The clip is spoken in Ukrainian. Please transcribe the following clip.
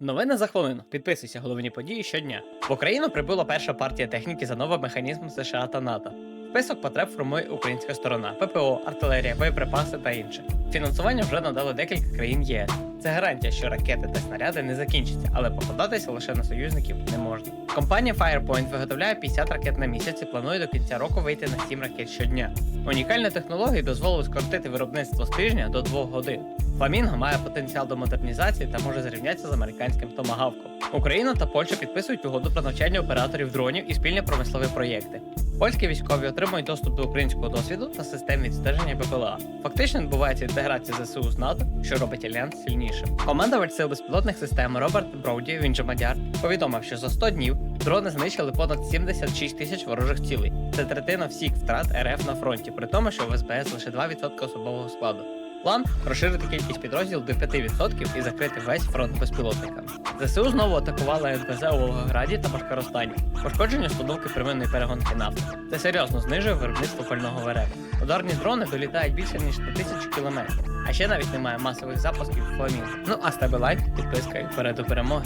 Новини за хвилину. Підписуйся головні події щодня. В Україну прибула перша партія техніки за новим механізмом США та НАТО. Список потреб формує українська сторона: ППО, артилерія, боєприпаси та інше. Фінансування вже надали декілька країн ЄС. Це гарантія, що ракети та снаряди не закінчаться, але покладатися лише на союзників не можна. Компанія Firepoint виготовляє 50 ракет на місяць і планує до кінця року вийти на 7 ракет щодня. Унікальні технології дозволить скоротити виробництво з тижня до 2 годин. Фламінго має потенціал до модернізації та може зрівнятися з американським томагавком. Україна та Польща підписують угоду про навчання операторів дронів і спільні промислові проєкти. Польські військові отримують доступ до українського досвіду та систем відстеження БПЛА. Фактично відбувається інтеграція ЗСУ з НАТО, що робить альянс сильнішим. Командувач сил безпілотних систем Роберт Броуді, він же Мадяр, повідомив, що за 100 днів дрони знищили понад 76 тисяч ворожих цілей. Це третина всіх втрат РФ на фронті, при тому, що в СБС лише 2% особового складу. План розширити кількість підрозділів до 5% і закрити весь фронт безпілотниками. ЗСУ знову атакували НПЗ у Волгограді та Башкоростані. Пошкодження складовки первинної перегонки нафти. Це серйозно знижує виробництво пального в Ударні дрони долітають більше ніж на тисячу кілометрів. А ще навіть немає масових запусків фламінг. Ну а з лайк, підписка і вперед до перемоги.